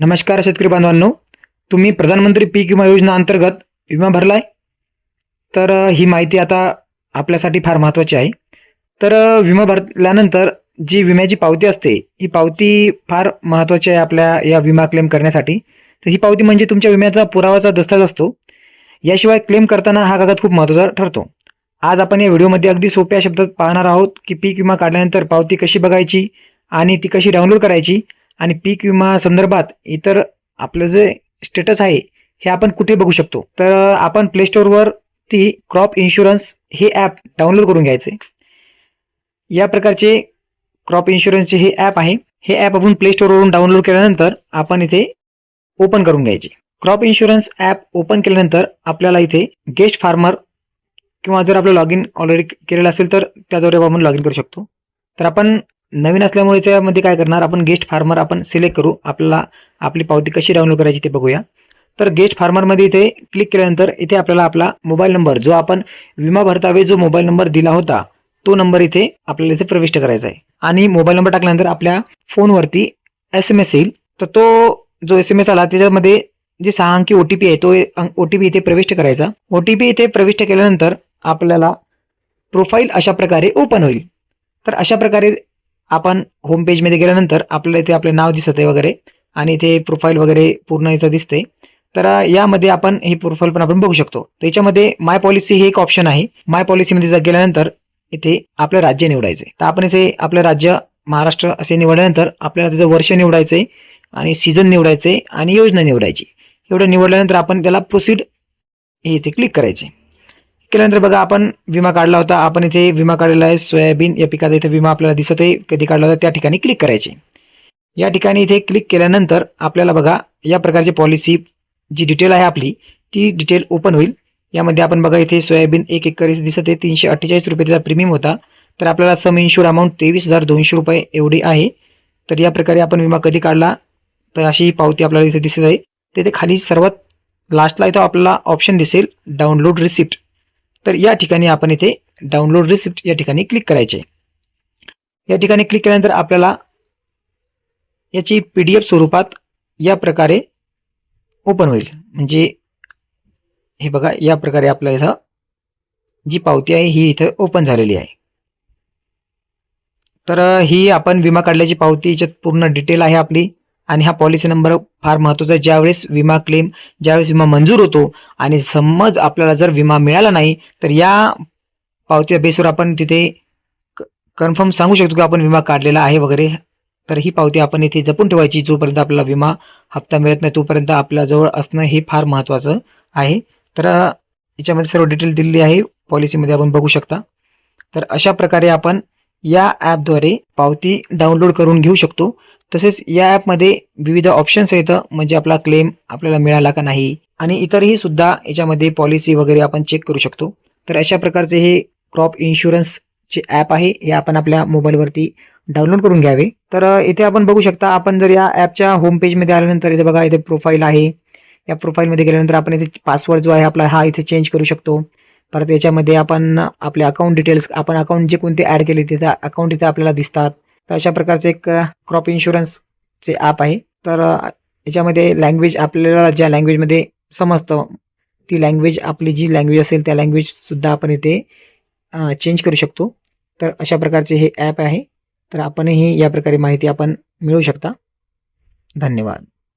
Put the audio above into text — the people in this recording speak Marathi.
नमस्कार शेतकरी बांधवांनो. तुम्ही प्रधानमंत्री पीक विमा योजना अंतर्गत विमा भरलाय? तर ही माहिती आता आपल्यासाठी फार महत्त्वाची आहे. तर विमा भरल्यानंतर जी विम्याची पावती असते ही पावती फार महत्त्वाची आहे आपल्या या विमा क्लेम करण्यासाठी. तर ही पावती म्हणजे तुमच्या विम्याचा पुरावाचा दस्तावेज असतो. याशिवाय क्लेम करताना हा कागद खूप महत्त्वाचा ठरतो. आज आपण या व्हिडिओमध्ये अगदी सोप्या शब्दात पाहणार आहोत की पीक विमा काढल्यानंतर पावती कशी बघायची आणि ती कशी डाउनलोड करायची आणि पीक विमा संदर्भात इतर आपलं जे स्टेटस आहे हे आपण कुठे बघू शकतो? तर आपण प्ले स्टोअरवर ती क्रॉप इन्शुरन्स हे ॲप डाउनलोड करून घ्यायचे. या प्रकारचे क्रॉप इन्शुरन्सचे हे ॲप आहे हे ॲप आपण प्ले स्टोअरवरून डाउनलोड केल्यानंतर आपण इथे ओपन करून घ्यायचे. क्रॉप इन्शुरन्स ॲप ओपन केल्यानंतर आपल्याला इथे गेस्ट फार्मर किंवा जर आपलं लॉग इन ऑलरेडी केलेलं असेल तर त्याद्वारे आपण लॉग इन करू शकतो. तर आपण नवीन असल्यामुळे त्यामध्ये काय करणार आपण गेस्ट फार्मर आपण सिलेक्ट करू. आपल्याला आपली पावती कशी डाउनलोड करायची ते बघूया. तर गेस्ट फार्मरमध्ये इथे क्लिक केल्यानंतर इथे आपल्याला आपला मोबाईल नंबर जो आपण विमा भरतावे जो मोबाईल नंबर दिला होता तो नंबर इथे आपल्याला इथे प्रविष्ट करायचा आहे. आणि मोबाईल नंबर टाकल्यानंतर आपल्या फोनवरती एस एम एस येईल. तर तो जो एस एम एस आला त्याच्यामध्ये जे सहा अंकी ओ टी पी आहे तो ओ टी पी इथे प्रविष्ट करायचा. ओ टी पी इथे प्रविष्ट केल्यानंतर आपल्याला प्रोफाईल अशा प्रकारे ओपन होईल. तर अशा प्रकारे आपण होम पेजमध्ये गेल्यानंतर आपल्याला इथे आपले नाव दिसत आहे वगैरे आणि इथे प्रोफाईल वगैरे पूर्ण इथं दिसते तर यामध्ये आपण हे प्रोफाईल पण आपण बघू शकतो. त्याच्यामध्ये माय पॉलिसी हे एक ऑप्शन आहे. माय पॉलिसीमध्ये जर गेल्यानंतर इथे आपलं राज्य निवडायचे तर आपण इथे आपलं राज्य महाराष्ट्र असे निवडल्यानंतर आपल्याला त्याचं वर्ष निवडायचे आणि सीझन निवडायचे आणि योजना निवडायची. एवढं निवडल्यानंतर आपण त्याला प्रोसीड हे इथे क्लिक करायचे केल्यानंतर बघा आपण विमा काढला होता. आपण इथे विमा काढलेला आहे सोयाबीन या पिकाचा इथे विमा आपल्याला दिसत आहे कधी काढला होता त्या ठिकाणी क्लिक करायचे. या ठिकाणी इथे क्लिक केल्यानंतर आपल्याला बघा या प्रकारची पॉलिसी जी डिटेल आहे आपली ती डिटेल ओपन होईल. यामध्ये आपण बघा इथे सोयाबीन एक एकर इथे दिसत आहे तीनशे अठ्ठेचाळीस रुपये त्याचा प्रीमियम होता. तर आपल्याला सम इन्शुर अमाऊंट तेवीस हजार दोनशे रुपये एवढी आहे. तर या प्रकारे आपण विमा कधी काढला? तर अशी पावती आपल्याला इथे दिसत आहे. तिथे खाली सर्वात लास्टला इथं आपल्याला ऑप्शन दिसेल डाउनलोड रिसिप्ट तर या ठिकाणी आपण इथे डाउनलोड रिसिप्ट या ठिकाणी क्लिक करायचे. या ठिकाणी क्लिक केल्यानंतर आपल्याला याची पी डी एफ स्वरूपात या प्रकारे ओपन होईल. म्हणजे हे बघा या प्रकारे आपल्या इथं जी पावती आहे ही इथं ओपन झालेली आहे. तर ही आपण विमा काढल्याची पावती याच्यात पूर्ण डिटेल आहे आपली. आणि हा पॉलिसी नंबर फार महत्त्वाचा आहे. ज्यावेळेस विमा क्लेम ज्यावेळेस विमा मंजूर होतो आणि समज आपल्याला जर विमा मिळाला नाही तर या पावतीच्या बेसवर आपण तिथे कन्फर्म सांगू शकतो की आपण विमा काढलेला आहे वगैरे. तर ही पावती आपण इथे जपून ठेवायची जोपर्यंत आपला विमा हप्ता मिळत नाही तोपर्यंत आपल्याजवळ असणं हे फार महत्त्वाचं आहे. तर याच्यामध्ये सर्व डिटेल दिलेली आहे. पॉलिसीमध्ये आपण बघू शकता. तर अशा प्रकारे आपण या ॲपद्वारे पावती डाउनलोड करून घेऊ शकतो. तसेच या ॲपमध्ये विविध ऑप्शन्स आहेत म्हणजे आपला क्लेम आपल्याला मिळाला का नाही आणि इतरही सुद्धा याच्यामध्ये पॉलिसी वगैरे आपण चेक करू शकतो. तर अशा प्रकारचे हे क्रॉप इन्शुरन्सचे ॲप आहे हे आपण आपल्या मोबाईलवरती डाउनलोड करून घ्यावे. तर इथे आपण बघू शकता आपण जर या ॲपच्या होम पेजमध्ये आल्यानंतर इथे बघा इथे प्रोफाईल आहे. या प्रोफाईलमध्ये गेल्यानंतर आपण इथे पासवर्ड जो आहे आपला हा इथे चेंज करू शकतो. परत याच्यामध्ये आपण आपले अकाउंट डिटेल्स आपण अकाउंट जे कोणते ॲड केले तिथे अकाउंट इथे आपल्याला दिसतात. तर अशा प्रकारचे एक क्रॉप इन्शुरन्सचे ॲप आहे. तर याच्यामध्ये लँग्वेज आपल्याला ज्या लँग्वेजमध्ये समजतं ती लँग्वेज आपली जी लँग्वेज असेल त्या लँग्वेजसुद्धा आपण इथे चेंज करू शकतो. तर अशा प्रकारचे हे ॲप आहे. तर आपणही या प्रकारे माहिती आपण मिळवू शकता. धन्यवाद.